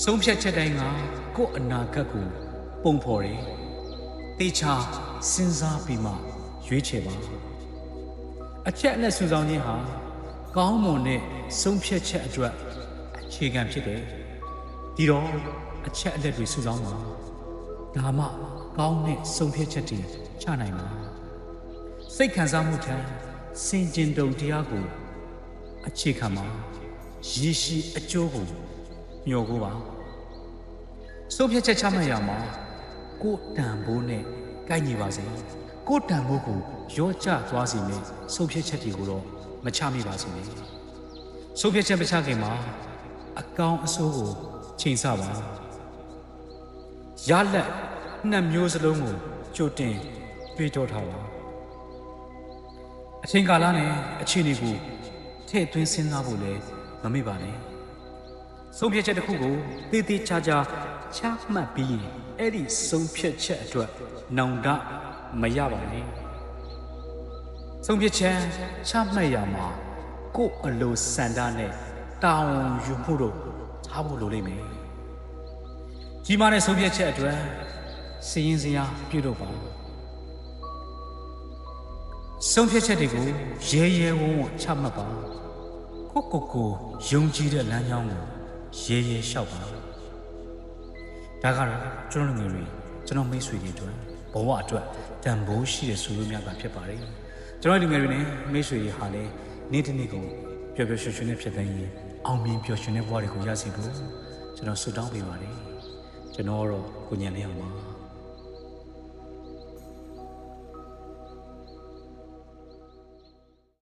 ဆုံးဖြတ်ချက်တိုင်းကကိုယ့်အနာဂတ်ကို ပုံဖော်တယ်တေချာစဉ်းစားပြီးမှရွေးချယ်ပါအချက်အလက်စုဆောင်ခြင်းဟာကောင်းမွန်တဲ့ဆုံးဖြတ်ချက်အတွက်အခြေခံဖြစ်တယ်ဒီတော့အချက်အလက်တွေစုဆောင်ပါဒါမှကောင်းတဲ့ဆုံးဖြတ်ချက်တွေချနိုင်မှာစိတ်ခံစားမှုထံစင်ကျင်တုံတရားကိုအခြေခံမှာရည်ရှိအကျိုးကို မျှော်ကိုပါဆုံးဖြတ်ချက်ချမှတ်ရမှာကိုယ်တန်ဖိုးနဲ့ကိုက်ညီပါစေကိုယ်တန်ဖိုးကိုရော့ကျသွားစေမယ့်ဆုံးဖြတ်ချက်တွေကိုတော့မချမိပါစေနဲ့ဆုံးဖြတ်ချက်မချခင်မှာအကောင်အဆိုးကိုချိန်ဆပါရလက်နှစ်မျိုးစလုံးကိုကြိုတင်တွေးတောထားပါအချိန်ကာလနဲ့အခြေအနေကိုထည့်သွင်းစဉ်းစားဖို့လည်းမမေ့ပါနဲ့ ဆုံးဖြတ်ချက်တစ်ခုကိုတည်တည်ချာချာချမှတ်ပြီးရင်အဲ့ဒီဆုံးဖြတ်ချက်အတွက်နောင်တမရပါနဲ့ဆုံးဖြတ်ချက်ချမှတ်ရမှာကိုယ့်အလိုစန္ဒနဲ့တာဝန်ယူမှုတို့ထားဖို့လိုလိမ့်မယ်ကြီးမားတဲ့ဆုံးဖြတ်ချက်အတွက်စည်ရင်စရာပြုလုပ်ပါဆုံးဖြတ်ချက်တွေကိုရဲရဲဝံ့ဝံ့ချမှတ်ပါကိုကိုကိုယုံကြည်တဲ့လမ်းကြောင်းကို ရဲရဲလျှောက်ပါဒါကတော့ကျွန်တော်လူငယ်တွေကျွန်တော်မိတ်ဆွေတွေအတွက်ဘဝအတွက်တန်ဖိုးရှိတဲ့ဆိုလိုများတာဖြစ်ပါတယ်ကျွန်တော်လူငယ်တွေနဲ့မိတ်ဆွေတွေဟာလည်းနေ့တစ်နေ့ကိုပျော်ပျော်ရွှင်ရွှင်နဲ့ဖြစ်တဲ့ရင်အောင်မြင်ပျော်ရွှင်တဲ့ဘဝတွေကိုရရှိဖို့ကျွန်တော်ဆုတောင်းပေးပါတယ်ကျွန်တော်ကတော့ကိုညံလေးအောင်ပါ